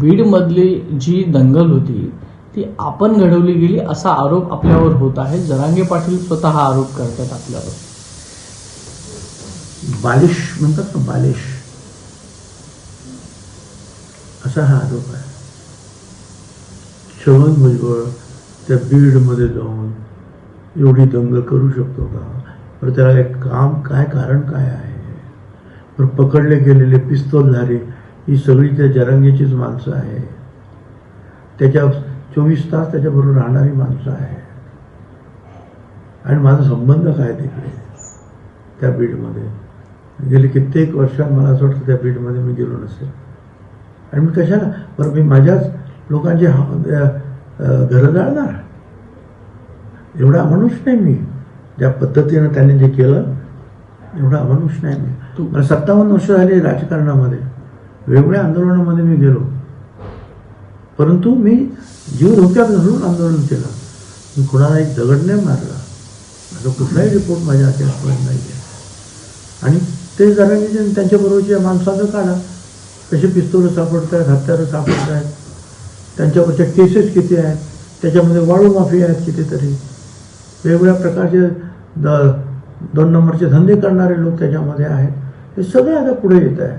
बीडमधली जी दंगल होती ती आपण घडवली गेली असा आरोप आपल्यावर होत आहे. जरांगे पाटील स्वतः आरोप करतात आपल्यावर. बालिश म्हणतात ना बालिश. असा हा आरोप आहे. श्रवण भुजबळ त्या बीडमध्ये जाऊन एवढी दंगल करू शकतो का? बरं त्याला एक काम काय कारण काय आहे? बरं पकडले गेलेले पिस्तोलधारी ही सगळी त्या जरांगीचीच माणसं आहे. त्याच्या चोवीस तास त्याच्याबरोबर राहणारी माणसं आहे. आणि माझा संबंध काय तिकडे? त्या बीडमध्ये. गेले कित्येक वर्षात मला असं वाटतं त्या बीडमध्ये मी गेलो नसेल. आणि मी कशाला? बरं मी माझ्याच लोकांचे हा- घरं जाळणार? एवढा अमानुष नाही मी. ज्या पद्धतीनं त्यांनी जे केलं एवढा अमानुष नाही मी. मला सत्तावन्न वर्ष झाली राजकारणामध्ये. वेगवेगळ्या आंदोलनामध्ये मी गेलो. परंतु मी जीव धोक्यात घालून आंदोलन केलं. मी कुणाला एक दगड नाही मारला. माझा कुठलाही रिपोर्ट माझ्या अद्यापर्यंत नाही आहे आणि ते जरा त्यांच्याबरोबरच्या माणसाचं काढा कसे पिस्तोलं सापडत आहेत हत्यारं सापडत आहेत त्यांच्यावरच्या केसेस किती आहेत त्याच्यामध्ये वाळू माफी आहेत कितीतरी. वेगवेगळ्या प्रकारचे द दोन नंबरचे धंदे करणारे लोक त्याच्यामध्ये आहेत. हे सगळं आता पुढे येत आहे